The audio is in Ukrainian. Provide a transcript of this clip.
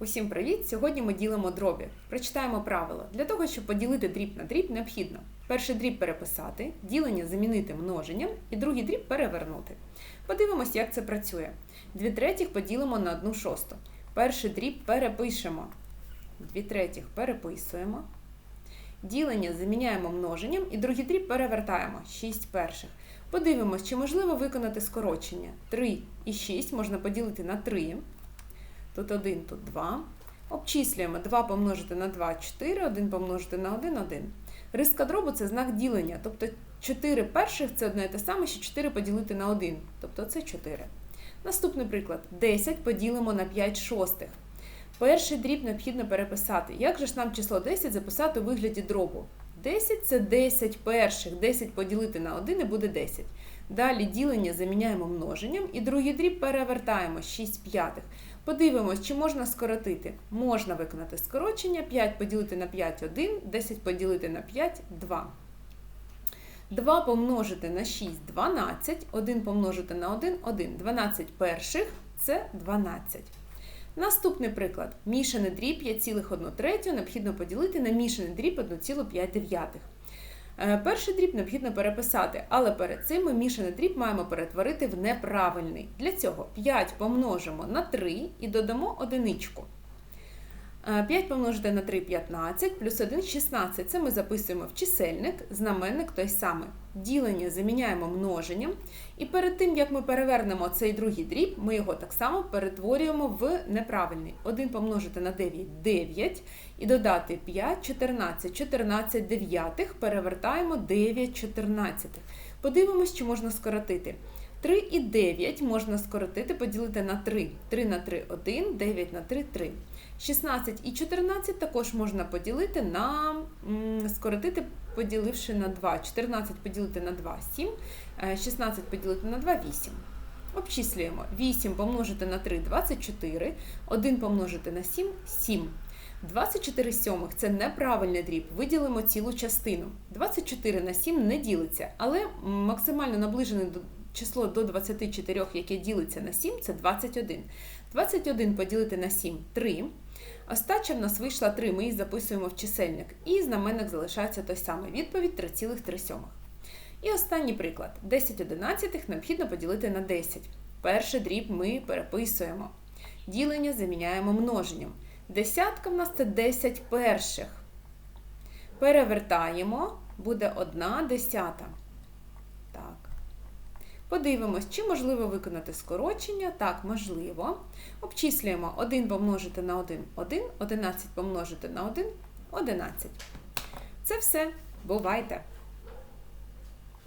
Усім привіт! Сьогодні ми ділимо дробі. Прочитаємо правило. Для того, щоб поділити дріб на дріб, необхідно перший дріб переписати, ділення замінити множенням і другий дріб перевернути. Подивимось, як це працює. Дві третіх поділимо на одну шосту. Перший дріб перепишемо. Дві третіх переписуємо. Ділення заміняємо множенням і другий дріб перевертаємо 6 перших. Подивимось, чи можливо виконати скорочення. 3 і 6 можна поділити на 3. Тут 1, тут 2. Обчислюємо 2 помножити на 2 4, 1 помножити на 1 1. Риска дробу це знак ділення. Тобто 4 перших це одне і те саме, що 4 поділити на 1. Тобто це 4. Наступний приклад. 10 поділимо на 5 шостих. Перший дріб необхідно переписати. Як же ж нам число 10 записати у вигляді дробу? 10 це 10 перших, 10 поділити на 1 і буде 10. Далі ділення заміняємо множенням і другий дріб перевертаємо 6 п'ятих. Подивимось, чи можна скоротити. Можна виконати скорочення. 5 поділити на 5 1, 10 поділити на 5 2. 2 помножити на 6 12, 1 помножити на 1 1. 12 перших це 12. Наступний приклад. Мішаний дріб 5,1 третю необхідно поділити на мішаний дріб 1,5. Е, Перший дріб необхідно переписати, але перед цим ми мішаний дріб маємо перетворити в неправильний. Для цього 5 помножимо на 3 і додамо одиничку. 5 помножити на 3 15, плюс 1 16. Це ми записуємо в чисельник, знаменник той самий. Ділення заміняємо множенням. І перед тим, як ми перевернемо цей другий дріб, ми його так само перетворюємо в неправильний. 1 помножити на 9 9 і додати 5 14. 14 дев'ятих перевертаємо 9 14. Подивимось, чи можна скоротити. 3 і 9 можна скоротити, поділити на 3. 3 на 3 1, 9 на 3 3. 16 і 14 також можна поділити на скоротити, поділивши на 2. 14 поділити на 2 7, 16 поділити на 2 8. Обчислюємо 8 помножити на 3 24, 1 помножити на 7 7. 24 сьомих це неправильний дріб. Виділимо цілу частину. 24 на 7 не ділиться, але максимально наближене до число до 24, яке ділиться на 7, це 21. 21 поділити на 7 3. Остача в нас вийшла 3, ми її записуємо в чисельник. І знаменник залишається той самий. Відповідь 3,3. І останній приклад. 10 одинадцятих необхідно поділити на 10. Перший дріб ми переписуємо. Ділення заміняємо множенням. Десятка в нас це 10 перших. Перевертаємо, буде 1 десята. Подивимось, чи можливо виконати скорочення. Так, можливо. Обчислюємо 1 помножити на 1 1, 11 помножити на 1 11. Це все. Бувайте!